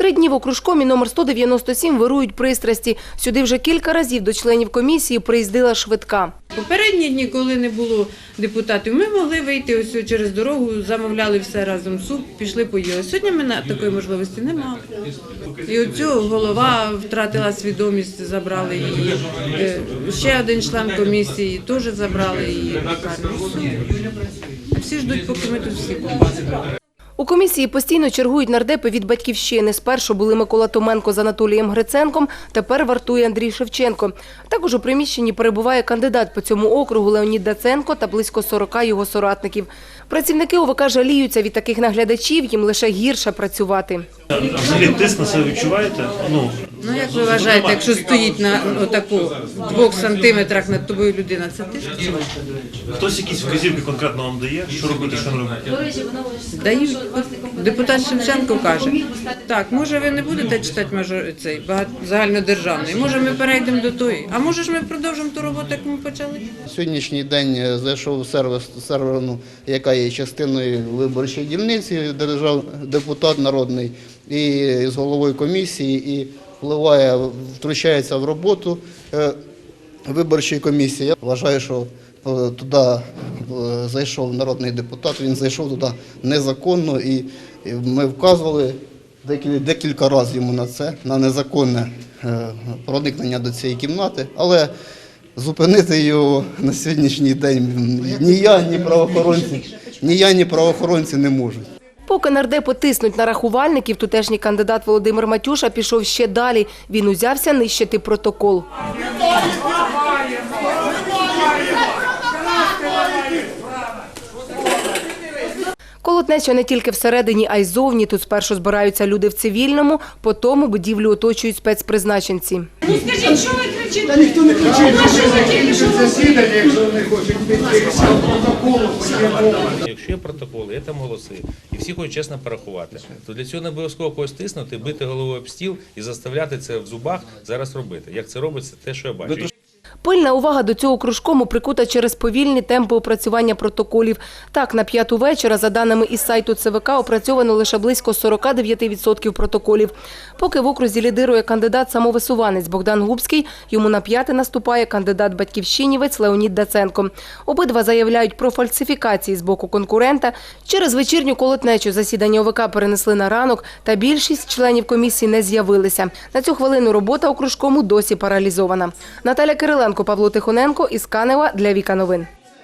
Три дні в окружкомі номер 197 вирують пристрасті. Сюди вже кілька разів до членів комісії приїздила швидка. Попередні дні, коли не було депутатів, ми могли вийти ось через дорогу, замовляли все разом суп, пішли поїли. Сьогодні ми на такої можливості не мали. І оцю голова втратила свідомість, забрали її. Е, Ще один член комісії теж забрали її Всі ждуть, поки ми тут всі будемо. У комісії постійно чергують нардепи від батьківщини. Спершу були Микола Томенко з Анатолієм Гриценком, тепер вартує Андрій Шевченко. Також у приміщенні перебуває кандидат по цьому округу Леонід Даценко та близько 40 його соратників. Працівники ОВК жаліються від таких наглядачів, їм лише гірше працювати. Взагалі тиск на себе відчуваєте? Ну, Ну як ви вважаєте, якщо стоїть на отаку двох сантиметрах над тобою людина, це тиск? чи хтось якісь вказівки конкретно вам дає, що робити, що не робити? Дають. Депутат Шевченко каже, так, може ви не будете читати мажор... цей багато загальнодержавний, може ми перейдемо до тої, а може ж ми продовжимо ту роботу, як ми почали. Сьогоднішній день е, зайшов сервер, серверну, яка є частиною виборчої дільниці, держав депутат народний і з головою комісії, і впливає, втручається в роботу е, виборчої комісії. Я вважаю, що е, туди е, зайшов народний депутат, він зайшов туди незаконно, і ми вказували декілька, разів йому на це, на незаконне проникнення до цієї кімнати. Але Зупинити його на сьогоднішній день ні я, ні правоохоронці, ні я, ні правоохоронці не можуть. Поки нардепи тиснуть на рахувальників, тутешній кандидат Володимир Матюша пішов ще далі. Він узявся нищити протокол. Колотнеча не тільки всередині, а й зовні. Тут спершу збираються люди в цивільному, потім будівлю оточують спецпризначенці. Скажіть, що ви кричите? Та ніхто не кричить, що засідання, якщо вони хочуть протоколу, Якщо є протоколи, є там голоси, і всі хочуть чесно порахувати, то для цього не обов'язково когось тиснути, бити головою об стіл і заставляти це в зубах зараз робити. Як це робиться, те, що я бачу. Пильна увага до цього кружкому прикута через повільні темпи опрацювання протоколів. Так, на п'яту вечора, за даними із сайту ЦВК, опрацьовано лише близько 49% протоколів. Поки в окрузі лідирує кандидат-самовисуванець Богдан Губський, йому на п'яте наступає кандидат-батьківщинівець Леонід Даценко. Обидва заявляють про фальсифікації з боку конкурента. Через вечірню колотнечу засідання ОВК перенесли на ранок, та більшість членів комісії не з'явилися. На цю хвилину робота у кружкому досі паралізована. Наталя Кириленко, Павло Тихоненко із Канева для Віка Новин.